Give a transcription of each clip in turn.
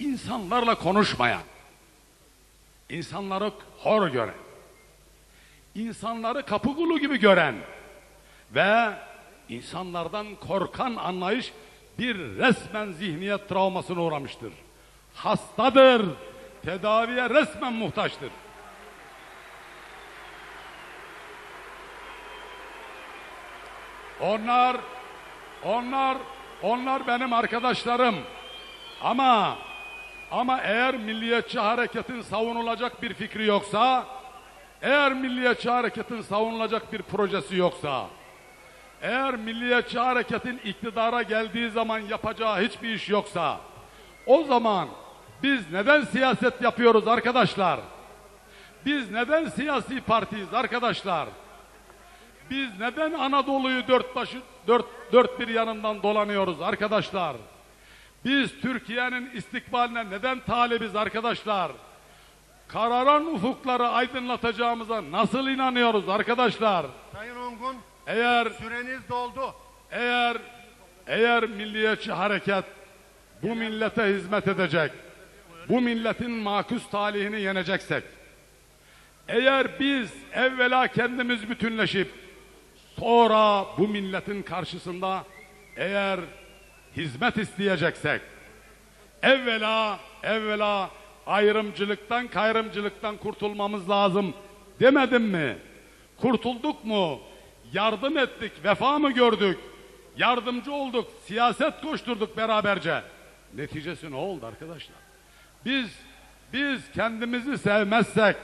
insanlarla konuşmayan, insanları hor gören, insanları kapı gibi gören ve insanlardan korkan anlayış bir resmen zihniyet travmasına uğramıştır. Hastadır, tedaviye resmen muhtaçtır. Onlar, onlar, onlar benim arkadaşlarım. Ama, ama eğer milliyetçi hareketin savunulacak bir fikri yoksa, eğer milliyetçi hareketin savunulacak bir projesi yoksa, eğer milliyetçi hareketin iktidara geldiği zaman yapacağı hiçbir iş yoksa, o zaman biz neden siyaset yapıyoruz arkadaşlar? Biz neden siyasi partiyiz arkadaşlar? Biz neden Anadolu'yu dört dört, dört bir yanından dolanıyoruz arkadaşlar? Biz Türkiye'nin istikbaline neden talibiz arkadaşlar? Kararan ufukları aydınlatacağımıza nasıl inanıyoruz arkadaşlar? Sayın Ongun Eğer süreniz doldu. eğer eğer milliyetçi hareket bu millete hizmet edecek, bu milletin makus talihini yeneceksek, eğer biz evvela kendimiz bütünleşip sonra bu milletin karşısında eğer hizmet isteyeceksek, evvela evvela ayrımcılıktan kayrımcılıktan kurtulmamız lazım demedim mi? Kurtulduk mu? Yardım ettik, vefa mı gördük? Yardımcı olduk, siyaset koşturduk beraberce. Neticesi ne oldu arkadaşlar? Biz biz kendimizi sevmezsek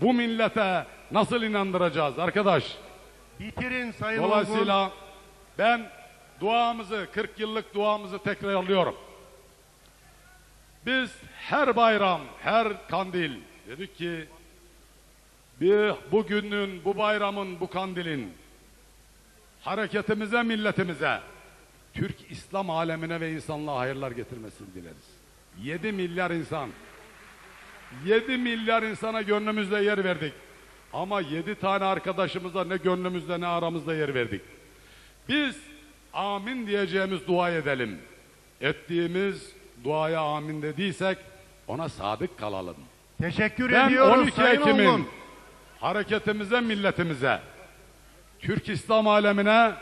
bu millete nasıl inandıracağız arkadaş? Bitirin Sayın. Dolayısıyla ben duamızı, 40 yıllık duamızı tekrarlıyorum. Biz her bayram, her kandil dedik ki bir bugünün, bu bayramın, bu kandilin hareketimize, milletimize, Türk İslam alemine ve insanlığa hayırlar getirmesini dileriz. 7 milyar insan, 7 milyar insana gönlümüzde yer verdik. Ama 7 tane arkadaşımıza ne gönlümüzde ne aramızda yer verdik. Biz amin diyeceğimiz dua edelim. Ettiğimiz duaya amin dediysek ona sadık kalalım. Teşekkür Ben ediyoruz 12 Sayın Ekim'in Ongun. hareketimize, milletimize, Türk İslam alemine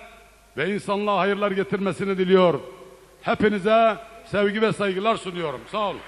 ve insanlığa hayırlar getirmesini diliyor. Hepinize sevgi ve saygılar sunuyorum. Sağ olun.